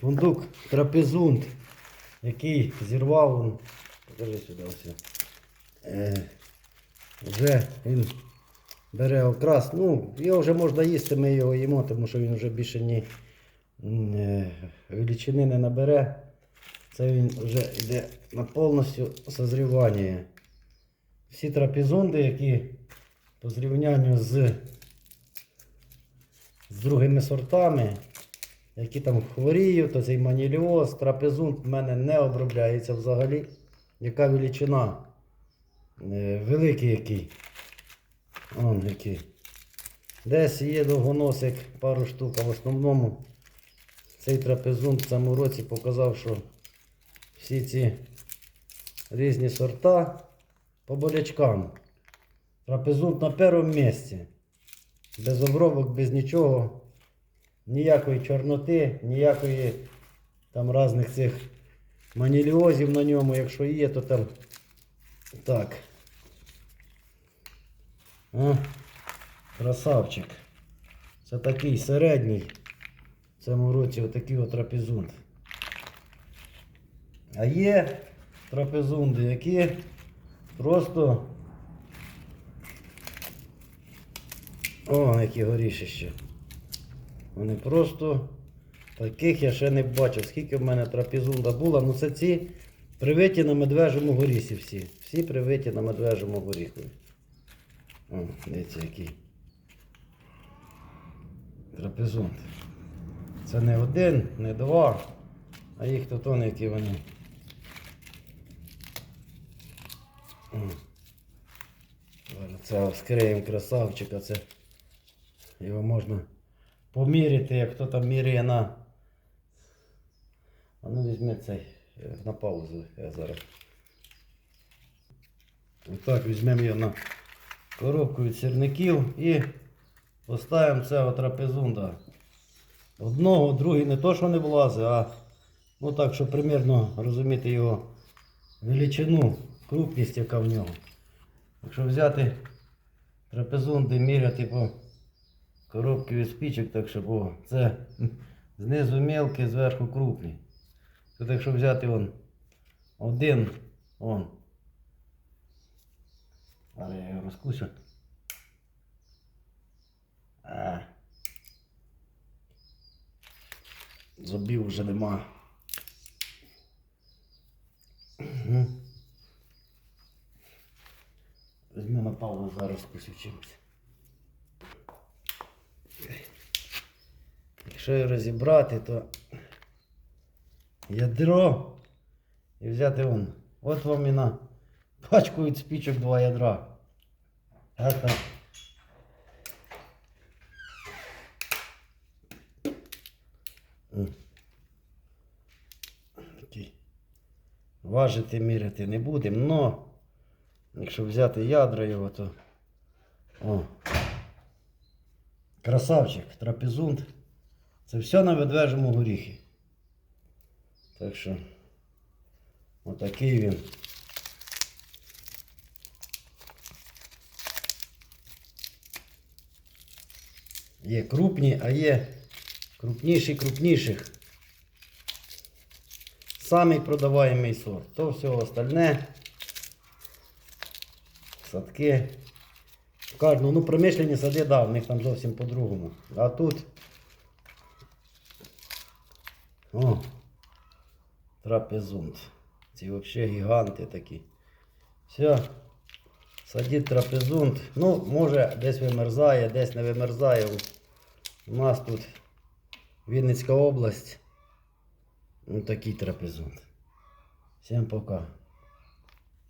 Фундук трапезунд, який зірвав. он, Покажи сюди ось. Е, вже він бере окрас. Ну, його вже можна їсти, ми його їмо, тому що він вже більше ні е, величини не набере. Це він вже йде на повністю созрівання. Всі трапезунди, які по зрівнянню з, з другими сортами, які там хворіють, то цей маніліоз, трапезунд в мене не обробляється взагалі. Яка величина? Е, великий який. Он який. Десь є довгоносик, пару штук, а в основному цей трапезунд в цьому році показав, що всі ці різні сорта по болячкам. Трапезунд на першому місці. Без обробок, без нічого. Ніякої чорноти, ніякої там різних цих маніліозів на ньому. Якщо є, то там так. О, красавчик. Це такий середній. В цьому році отакий от трапезунд. А є трапезунди, які просто. О, які горішища. Вони просто таких я ще не бачив. Скільки в мене трапезунда було. Ну це ці привиті на медвежому горісі всі. Всі привиті на медвежому горіхові. О, дивіться який. Трапезунд. Це не один, не два, а їх тут он, які вони. Це скриємо красавчика, це його можна поміряти, як хто там міряє на. А ну візьми цей е, на паузу. Я зараз. Отак візьмемо його на коробку від сірників і поставимо цього трапезунда. Одного, другий не то, що не влазить, а ну так, щоб примірно розуміти його величину, крупність, яка в нього. Якщо взяти трапезунди, міряти по коробці від спічок, так щоб о, це знизу мелкий, зверху крупний. Тут якщо взяти вон один, он. Але я його розкусю. А. Зубів вже нема. Мгм. Візьми на паузу зараз кусю чимось. Якщо розібрати, то ядро і взяти вон. От вам і на пачку від спічок два ядра. А. Важити, міряти не будемо, но якщо взяти ядра його, то. О. Красавчик, трапезунд. Це все на ведвежому горіхі. Так що отакий він. Є крупні, а є крупніші крупніших. Самий продаваємий сорт. То все остальне. Садки. Кожну, ну промишлені сади, да, в них там зовсім по-другому. А тут. О, трапезунд. Ці взагалі гіганти такі. Все. Садіть трапезунт. Ну, може, десь вимерзає, десь не вимерзає. У нас тут Вінницька область. Ну такий трапезунт. Всім пока.